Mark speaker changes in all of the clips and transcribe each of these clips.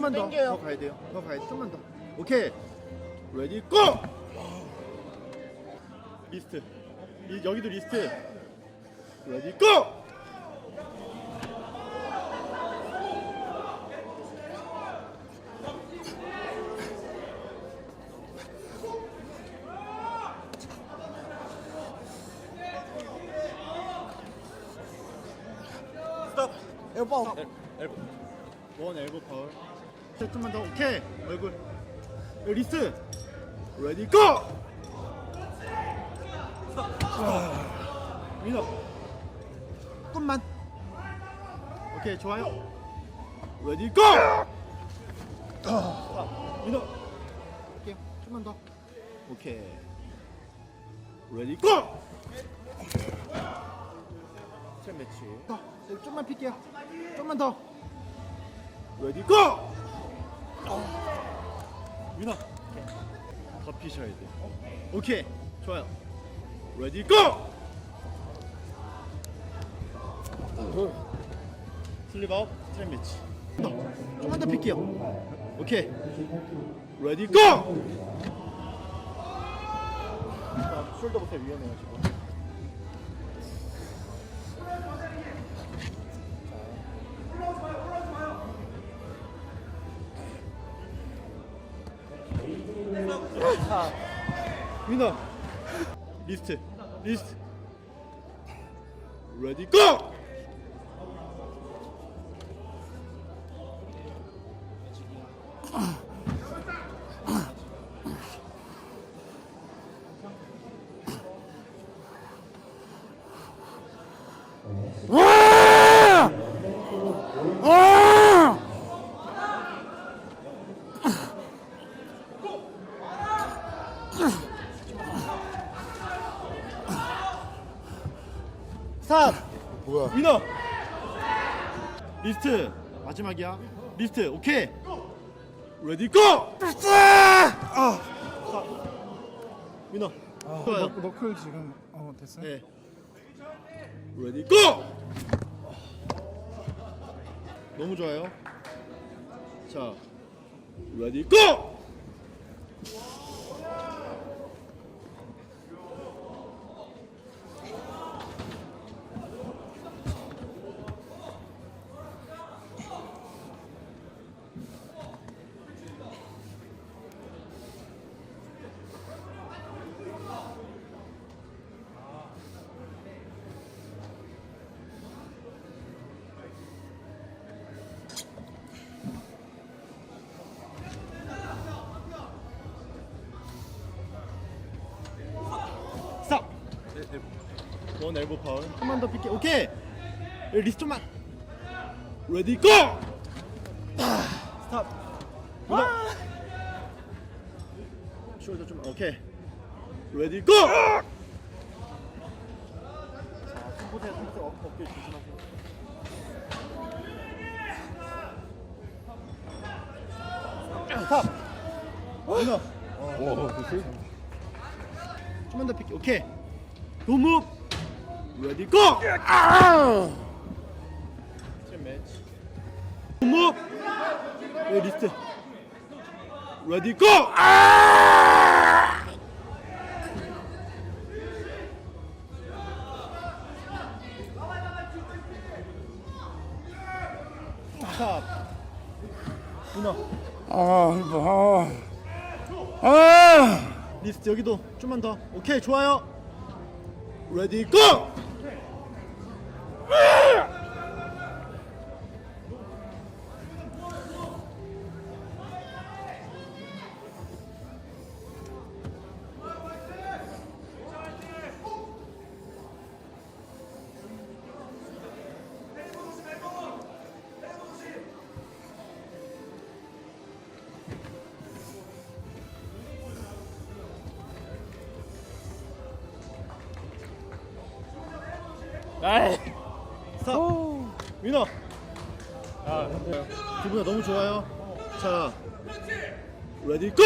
Speaker 1: 조금만 더. 더 가야 돼요. 더 가야 돼. 좀만 더. 오케이. 레디 고! 리스트. 이, 여기도 리스트. 레디 고! 스톱.
Speaker 2: 엘보.
Speaker 1: 엘보. 원 엘보 파울. 자, 좀만 더. 오케이. 얼굴. 리스트. 레디 고! 자, 민호. 조금만. 오케이, 좋아요. 레디 고! 자, 민호. 할게요. 좀만 더. 오케이. 레디 고! set 매치. 더. 좀만 필게요. 좀만 더. 레디 고! 민호. 더 피셔야 돼. 오케이. 좋아요. 레디 고! 슬립 아웃 트랩 매치. 더. 좀만 더 필게요. 오케이. 레디 고! 자, 숄더 보세요. 위험해요, 지금. 위너 리스트. 리스트. 레디 고! 스탑!
Speaker 2: 뭐야?
Speaker 1: 위너! 리스트 마지막이야 리스트 오케이 레디 고! 아! 위너 좋아요
Speaker 3: 너, 너클 지금 어 됐어요?
Speaker 1: 네 레디 고! 너무 좋아요 자 레디 고! 원 엘보 파울. 한번 더 삐게. 오케이. 리스트 좀만. 레디 고! 스탑. 위너 숄더 좀 오케이. 레디 고! 자 손보세요 손보세요 어, 어깨 조심하세요 스탑 위너
Speaker 2: 와, 그
Speaker 1: 좀만 더 삐게. 오케이. 노무 레디 고! 아! 노무 여기 리스트 레디 고! 아! 문어
Speaker 3: 아, 뭐, 아, 아,
Speaker 1: 리스트 여기도 좀만 더 오케이 좋아요 레디
Speaker 2: 아이.
Speaker 1: 스탑 위너 기분이 너무 좋아요 자 레디 고!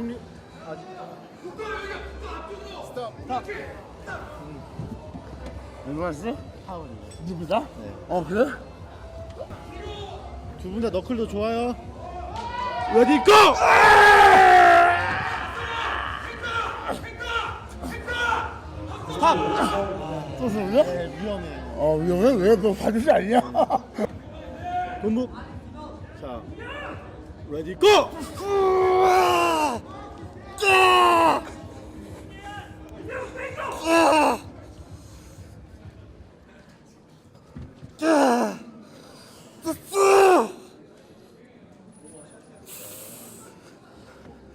Speaker 1: 16 아직 스톱 스톱
Speaker 3: 얼마였어?
Speaker 1: 파운드
Speaker 3: 누구 다?
Speaker 1: 네.
Speaker 3: 어 그래?
Speaker 1: 두 분 다 너클도 좋아요 레디 고! 스톱!
Speaker 3: 또 쏠려?
Speaker 1: 네 위험해
Speaker 3: 어 위험해? 왜너 반드시 아니야?
Speaker 1: 본부 자 레디 고!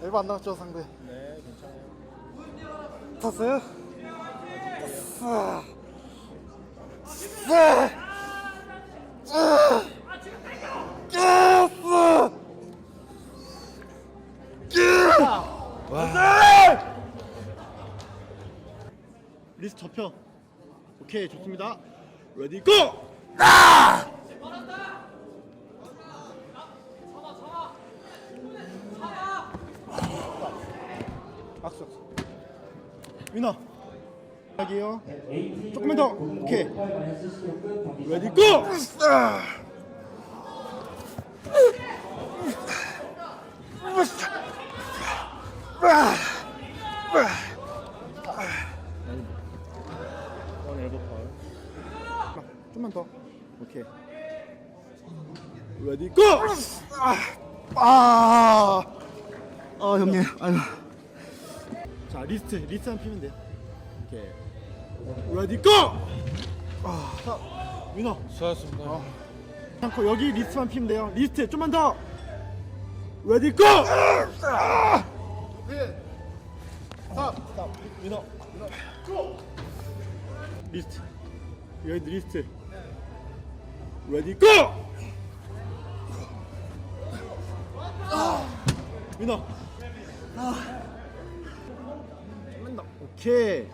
Speaker 2: 앨범 안 나왔죠 상대?
Speaker 1: 네 괜찮아요.
Speaker 2: 탔어요?
Speaker 1: 리스트 접혀 오케이 좋습니다. 레디 고!
Speaker 2: 악수.
Speaker 1: 위너 여기요. 조금만 더. 오케이. 레디 고! 원 엘보 파울 막, 좀만 더 오케이 레디 고!
Speaker 2: 아, 아 형님 아유
Speaker 1: 자 리스트 리스트만 피면 돼. 오케이. 레디 고! 아, 자, 위너
Speaker 2: 수고하셨습니다.
Speaker 1: 않고 여기 리스트만 피면 돼요. 리스트 좀만 더. 레디 고! 스탑 스탑 위너 위너 고! 리스트. 여기 리스트 레디 고! 위너 좀만 더 오케이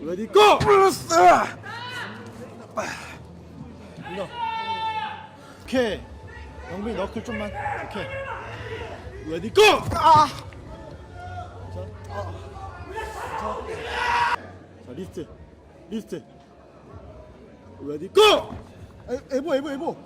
Speaker 1: 레디 고! 위너 오케이 영빈이 너클 좀만 오케이 레디 고! 아! 자, 아. 자, 자 리스트 리스트 레디 고! 에, 에보 에보 에보.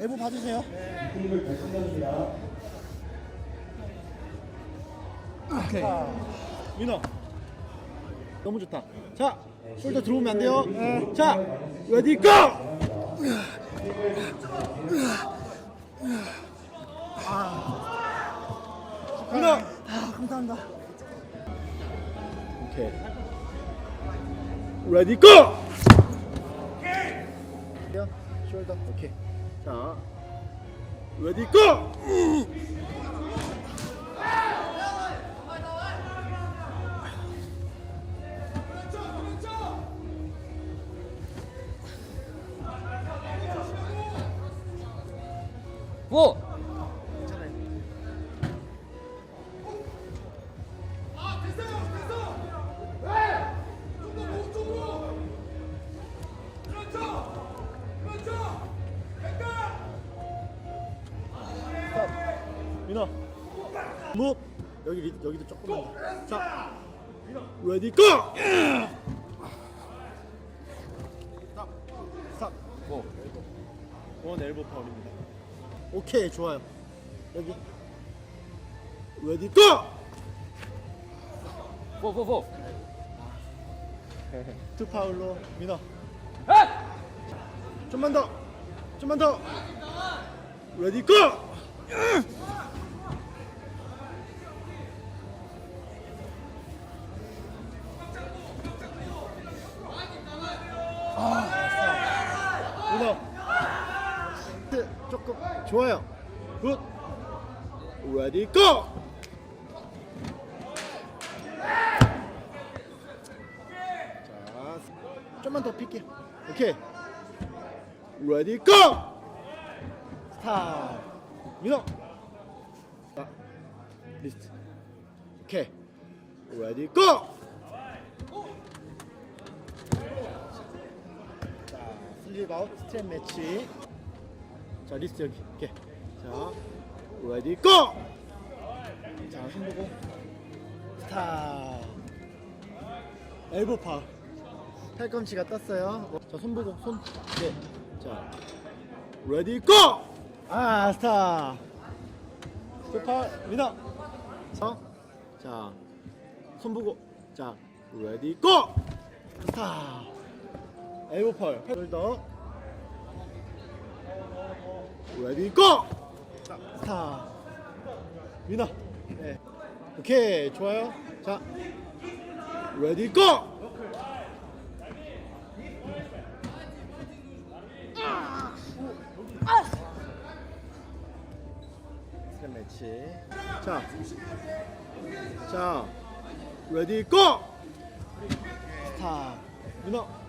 Speaker 1: 에보 봐주세요 오케이. 민호. 너무 좋다. 자 숄더 들어오면 안 돼요? 자 레디 고! 민호!
Speaker 2: 아 감사합니다.
Speaker 1: 오케이. 레디 고! 숄더 오케이. 자 레디 고!
Speaker 2: 오!
Speaker 1: 민호 무 여기 리- 여기도 조금만 더. 자 레디 고! 원 엘보 파울입니다 오케이 좋아요. 여기. 레디 고!
Speaker 2: 포포포
Speaker 1: 투 파울로 민호. 좀만 더 좀만 더. 레디 고! 조금 좋아요 굿 레디 고! 좀만 더 필게. 오케이. 레디 고! 스탑. 민호. 자, 리스트. 오케이. 레디 고! 자, 슬립 아웃 스트랩 매치. 자, 리스트 여기. 오케이. 자, 레디 고! 자, 손 보고. 스탑. 엘보 파. 팔꿈치가 떴어요. 자, 손 보고 손. 네. 자, 레디 고! 아, 스탑. 스파 위너. 자, 자, 손 보고. 자, 레디 고! 스탑. 엘보 펄. 홀더. 레디 고! 자, 스탑. 위너. 네. 오케이, 좋아요. 자, 레디 고! 세 매치. 자, 자, 레디 고! 스탑. 문어.